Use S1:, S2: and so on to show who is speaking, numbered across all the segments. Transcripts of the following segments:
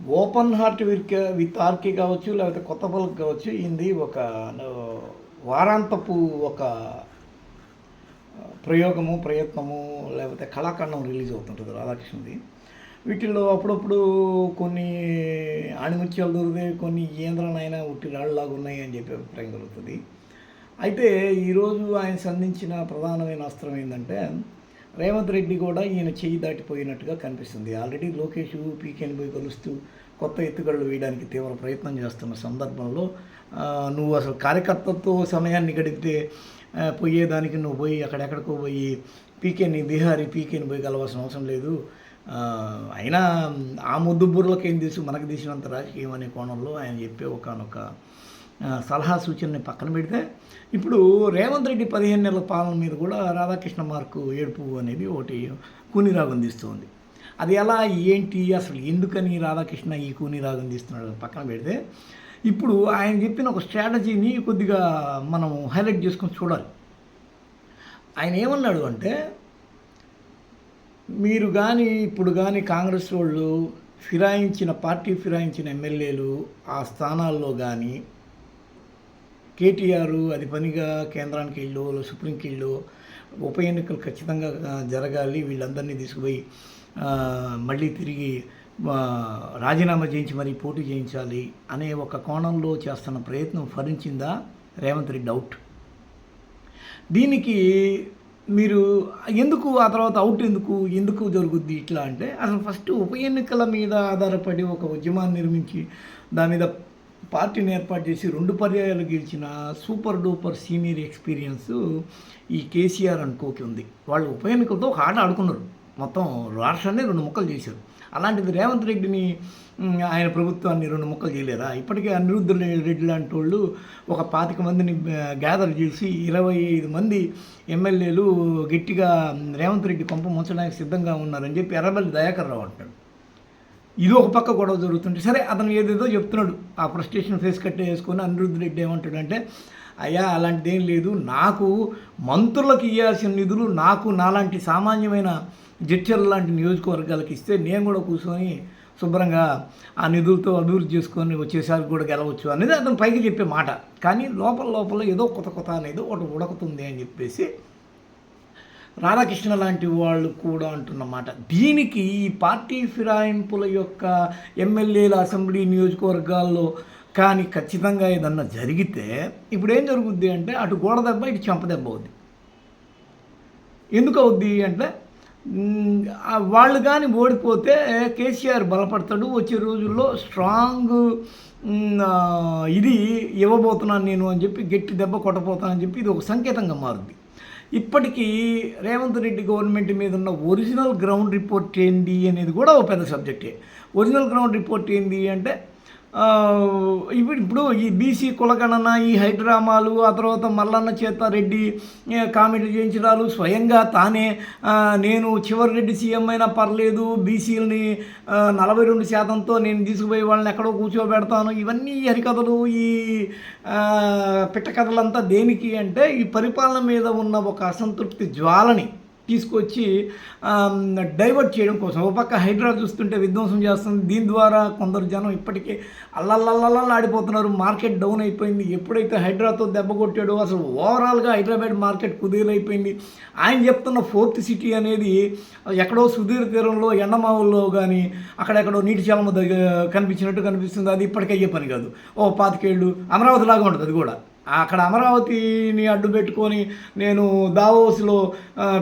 S1: Open heart with with ఆర్కి కావచ్చు లేకపోతే కొత్త పలుకు కావచ్చు ఇది ఒక వారాంతపు ఒక ప్రయోగము ప్రయత్నము లేకపోతే కళాఖండం రిలీజ్ అవుతుంటుంది రాధాకృష్ణది. వీటిల్లో అప్పుడప్పుడు కొన్ని ఆణిముత్యాలు దొరికితే కొన్ని ఏంద్రనైనా ఉట్టి రాళ్ళలాగా ఉన్నాయి అని చెప్పి అభిప్రాయం కలుగుతుంది. అయితే ఈరోజు ఆయన సంధించిన ప్రధానమైన అస్త్రం ఏంటంటే రేవంత్ రెడ్డి కూడా ఈయన చేయి దాటిపోయినట్టుగా కనిపిస్తుంది. ఆల్రెడీ లోకేష్ పీకేని పోయి కలుస్తూ కొత్త ఎత్తుగడలు వేయడానికి తీవ్ర ప్రయత్నం చేస్తున్న సందర్భంలో నువ్వు అసలు కార్యకర్తతో సమయాన్ని గడిపితే పోయేదానికి నువ్వు పోయి అక్కడెక్కడికో పోయి పీకేని బీహారీ పీకేని పోయి కలవాల్సిన అవసరం లేదు. అయినా ఆ ముద్దు బుర్రలకేం ఏం తెలుసు? మనకు తీసినంత రాజకీయం అనే కోణంలో ఆయన చెప్పే ఒకనొక సలహా సూచనని పక్కన పెడితే ఇప్పుడు రేవంత్ రెడ్డి పదిహేను నెలల పాలన మీద కూడా రాధాకృష్ణ మార్కు ఏడుపు అనేది ఒకటి కూనిరాగం తీస్తుంది. అది ఎలా ఏంటి అసలు ఎందుకని రాధాకృష్ణ ఈ కూనిరాగం తీస్తున్నాడు పక్కన పెడితే ఇప్పుడు ఆయన చెప్పిన ఒక స్ట్రాటజీని కొద్దిగా మనం హైలైట్ చేసుకొని చూడాలి. ఆయన ఏమన్నాడు అంటే మీరు కానీ ఇప్పుడు కానీ కాంగ్రెస్ వాళ్ళు ఫిరాయించిన పార్టీ ఫిరాయించిన ఎమ్మెల్యేలు ఆ స్థానాల్లో కానీ కేటీఆర్ అది పనిగా కేంద్రానికి వెళ్ళు సుప్రీంకి వెళ్ళు ఉప ఎన్నికలు ఖచ్చితంగా జరగాలి వీళ్ళందరినీ తీసుకుపోయి మళ్ళీ తిరిగి రాజీనామా చేయించి మరీ పోటీ చేయించాలి అనే ఒక కోణంలో చేస్తున్న ప్రయత్నం ఫలించిందా రేవంత్ రెడ్డి? డౌట్ దీనికి మీరు ఎందుకు ఆ తర్వాత అవుట్ ఎందుకు ఎందుకు జరుగుద్ది ఇట్లా అంటే అసలు ఫస్ట్ ఉప ఎన్నికల మీద ఆధారపడి ఒక ఉద్యమాన్ని నిర్మించి దాని మీద పార్టీని ఏర్పాటు చేసి రెండు పర్యాయాలు గెలిచిన సూపర్ డూపర్ సీనియర్ ఎక్స్పీరియన్స్ ఈ కేసీఆర్ అనుకోకి ఉంది. వాళ్ళు ఉప ఎన్నికలతో ఒక ఆట ఆడుకున్నారు. మొత్తం రాష్ట్రాన్ని రెండు ముక్కలు చేశారు. అలాంటిది రేవంత్ రెడ్డిని ఆయన ప్రభుత్వాన్ని రెండు ముక్కలు చేయలేరా ఇప్పటికే అనిరుద్ధ రెడ్డి లాంటి వాళ్ళు ఒక పాతిక మందిని గ్యాదర్ చేసి ఇరవై ఐదు మంది ఎమ్మెల్యేలు గట్టిగా రేవంత్ రెడ్డి కొంప ముంచడానికి సిద్ధంగా ఉన్నారని చెప్పి ఎర్రబల్లి దయాకర్ రావు అంటాడు ఇది ఒక పక్క గొడవ జరుగుతుంటే సరే అతను ఏదేదో చెప్తున్నాడు. ఆ ఫ్రస్ట్రేషన్ ఫేస్ కట్టే వేసుకొని అనిరుద్ధ్ రెడ్డి ఏమంటాడంటే అయ్యా అలాంటిది ఏం లేదు. నాకు మంత్రులకు ఇవ్వాల్సిన నిధులు నాకు నాలాంటి సామాన్యమైన జడ్చర్ల లాంటి నియోజకవర్గాలకు ఇస్తే నేను కూడా కూర్చొని శుభ్రంగా ఆ నిధులతో అభివృద్ధి చేసుకొని వచ్చేసారి కూడా గెలవచ్చు అనేది అతను పైకి చెప్పే మాట. కానీ లోపల లోపల ఏదో కొత్త కొత్త అనేది ఒకటి ఉడకుతుంది అని చెప్పేసి రాధాకృష్ణ లాంటి వాళ్ళు కూడా అంటున్నమాట. దీనికి ఈ పార్టీ ఫిరాయింపుల యొక్క ఎమ్మెల్యేల అసెంబ్లీ నియోజకవర్గాల్లో కానీ ఖచ్చితంగా ఏదన్నా జరిగితే ఇప్పుడు ఏం జరుగుద్ది అంటే అటు గోడ దెబ్బ ఇటు చెంప దెబ్బ అవుద్ది. ఎందుకు అవుద్ది అంటే వాళ్ళు కానీ ఓడిపోతే కేసీఆర్ బలపడతాడు. వచ్చే రోజుల్లో స్ట్రాంగ్ ఇది ఇవ్వబోతున్నాను నేను అని చెప్పి గట్టి దెబ్బ కొట్టబోతానని చెప్పి ఇది ఒక సంకేతంగా మారుద్ది. ఇప్పటికీ రేవంత్ రెడ్డి గవర్నమెంట్ మీద ఉన్న ఒరిజినల్ గ్రౌండ్ రిపోర్ట్ ఏంటి అనేది కూడా ఒక పెద్ద సబ్జెక్టే. ఒరిజినల్ గ్రౌండ్ రిపోర్ట్ ఏంటి అంటే ఇప్పుడు ఇప్పుడు ఈ బీసీ కులగణన ఈ హైడ్రామాలు ఆ తర్వాత మల్లన్న చేత రెడ్డి కామెంట్లు చేయించడాలు స్వయంగా తానే నేను చివరి రెడ్డి సీఎం అయినా పర్లేదు బీసీలని నలభై రెండు శాతంతో నేను తీసుకుపోయి వాళ్ళని ఎక్కడో కూర్చోబెడతాను. ఇవన్నీ హరికథలు ఈ పిట్టకథలంతా దేనికి అంటే ఈ పరిపాలన మీద ఉన్న ఒక అసంతృప్తి జ్వాలని. తీసుకొచ్చి డైవర్ట్ చేయడం కోసం. ఒక పక్క హైడ్రా చూస్తుంటే విధ్వంసం చేస్తుంది. దీని ద్వారా కొందరు జనం ఇప్పటికే అల్లల్లల్లల్లా ఆడిపోతున్నారు. మార్కెట్ డౌన్ అయిపోయింది. ఎప్పుడైతే హైడ్రాతో దెబ్బ కొట్టాడో అసలు ఓవరాల్గా హైదరాబాద్ మార్కెట్ కుదేలైపోయింది. ఆయన చెప్తున్న ఫోర్త్ సిటీ అనేది ఎక్కడో సుదీర్ తీరంలో ఎండమావుల్లో కానీ అక్కడెక్కడో నీటి చలమ దగ్గర కనిపించినట్టు కనిపిస్తుంది. అది ఇప్పటికే అయ్యే పని కాదు. ఓ పాతికేళ్ళు అమరావతి లాగా ఉంటుంది అది కూడా. అక్కడ అమరావతిని అడ్డు పెట్టుకొని నేను దావోస్లో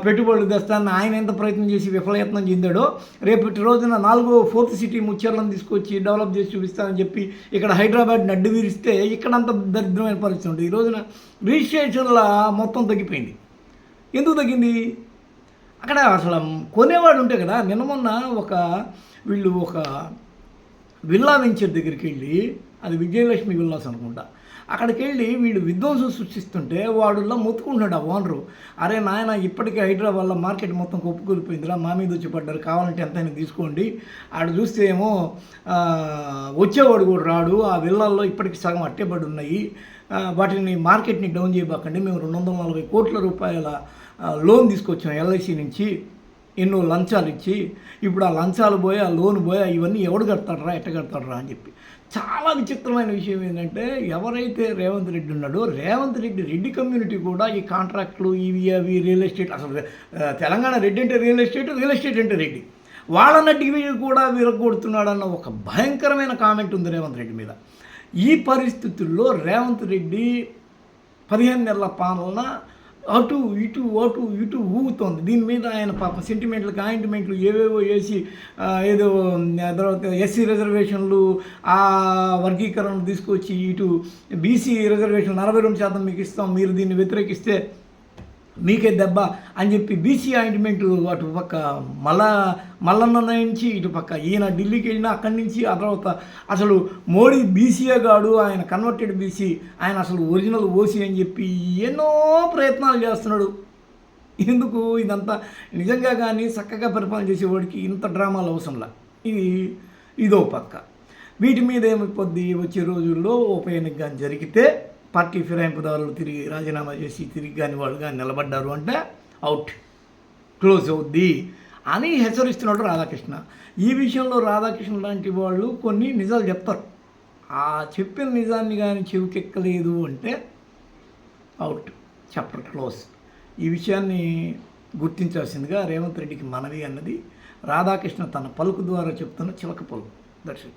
S1: పెట్టుబడులు తెస్తానని ఆయన ఎంత ప్రయత్నం చేసి విఫలయత్నం చెందాడో రేపటి రోజున నాలుగో ఫోర్త్ సిటీ ముచ్చర్లను తీసుకొచ్చి డెవలప్ చేసి చూపిస్తానని చెప్పి ఇక్కడ హైదరాబాద్ని అడ్డు వీరిస్తే ఇక్కడంత దరిద్రమైన పరిస్థితి ఉంటుంది ఈ రోజున రిజిస్ట్రేషన్ల మొత్తం తగ్గిపోయింది. ఎందుకు తగ్గింది? అక్కడ అసలు కొనేవాడు ఉంటే కదా నిన్న మొన్న ఒక వీళ్ళు ఒక విల్లా వెంచర్ దగ్గరికి వెళ్ళి అది విజయలక్ష్మి విల్లాస్ అనుకుంటా అక్కడికి వెళ్ళి వీళ్ళు విధ్వంసం సృష్టిస్తుంటే వాడులా మొత్తుకుంటున్నాడు ఆ ఓనరు. అరే నాయన ఇప్పటికే హైదరాబాద్లో మార్కెట్ మొత్తం కొప్పుకూలిపోయిందిరా మా మీద వచ్చి పడ్డారు కావాలంటే ఎంతైనా తీసుకోండి. ఆడ చూస్తే ఏమో వచ్చేవాడు కూడా రాడు ఆ విల్లల్లో ఇప్పటికి సగం అట్టేబడి ఉన్నాయి. వాటిని మార్కెట్ని డౌన్ చేయబాకండి మేము రెండు వందల నలభై కోట్ల రూపాయల లోన్ తీసుకొచ్చాం ఎల్ఐసి నుంచి. ఎన్నో లంచాలు ఇచ్చి ఇప్పుడు ఆ లంచాలు పోయా ఆ లోన్ పోయా ఇవన్నీ ఎవడు కడతాడరా ఎట్ట కడతాడరా అని చెప్పి. చాలా విచిత్రమైన విషయం ఏంటంటే ఎవరైతే రేవంత్ రెడ్డి ఉన్నాడో రేవంత్ రెడ్డి రెడ్డి కమ్యూనిటీ కూడా ఈ కాంట్రాక్ట్లు ఇవి అవి రియల్ ఎస్టేట్ అసలు తెలంగాణ రెడ్డి అంటే రియల్ ఎస్టేట్ రియల్ ఎస్టేట్ అంటే రెడ్డి. వాళ్ళన్నటికి కూడా విరగొడుతున్నాడన్న ఒక భయంకరమైన కామెంట్ ఉంది రేవంత్ రెడ్డి మీద. ఈ పరిస్థితుల్లో రేవంత్ రెడ్డి పదిహేను నెలల పాలన అటు ఇటు అటు ఇటు ఊగుతోంది. దీని మీద ఆయన పాప సెంటిమెంట్లు కాయింట్మెంట్లు ఏవేవో వేసి ఏదో తర్వాత ఎస్సీ రిజర్వేషన్లు ఆ వర్గీకరణ తీసుకొచ్చి ఇటు బీసీ రిజర్వేషన్ నలభై రెండు శాతం మీకు ఇస్తాం. మీరు దీన్ని వ్యతిరేకిస్తే మీకే దెబ్బ అని చెప్పి బీసీ ఆయింట్మెంట్ అటు పక్క మళ్ళా మల్లన్న నుంచి ఇటు పక్క ఈయన ఢిల్లీకి వెళ్ళినా అక్కడి నుంచి ఆ తర్వాత అసలు మోడీ బీసీఏ గాడు ఆయన కన్వర్టెడ్ బీసీ ఆయన అసలు ఒరిజినల్ ఓసీ అని చెప్పి ఎన్నో ప్రయత్నాలు చేస్తున్నాడు. ఎందుకు? ఇదంతా నిజంగా కానీ చక్కగా పరిపాలన చేసేవాడికి ఇంత డ్రామాలు అవసరంలా ఇది ఇదో పక్క. వీటి మీద ఏమైపోద్ది? వచ్చే రోజుల్లో ఉప ఎన్నిక జరిగితే పార్టీ ఫిరాయింపుదారులు తిరిగి రాజీనామా చేసి తిరిగి కానీ వాళ్ళు కానీ నిలబడ్డారు అంటే అవుట్ క్లోజ్ అవుద్ది అని హెచ్చరిస్తున్నాడు రాధాకృష్ణ. ఈ విషయంలో రాధాకృష్ణ లాంటి వాళ్ళు కొన్ని నిజాలు చెప్తారు. ఆ చెప్పిన నిజాన్ని కానీ చెవికెక్కలేదు అంటే అవుట్ చెప్పరు క్లోజ్. ఈ విషయాన్ని గుర్తించాల్సిందిగా రేవంత్ రెడ్డికి మనవి అన్నది రాధాకృష్ణ తన పలుకు ద్వారా చెప్తున్న చిలక పలుకు. దర్శకు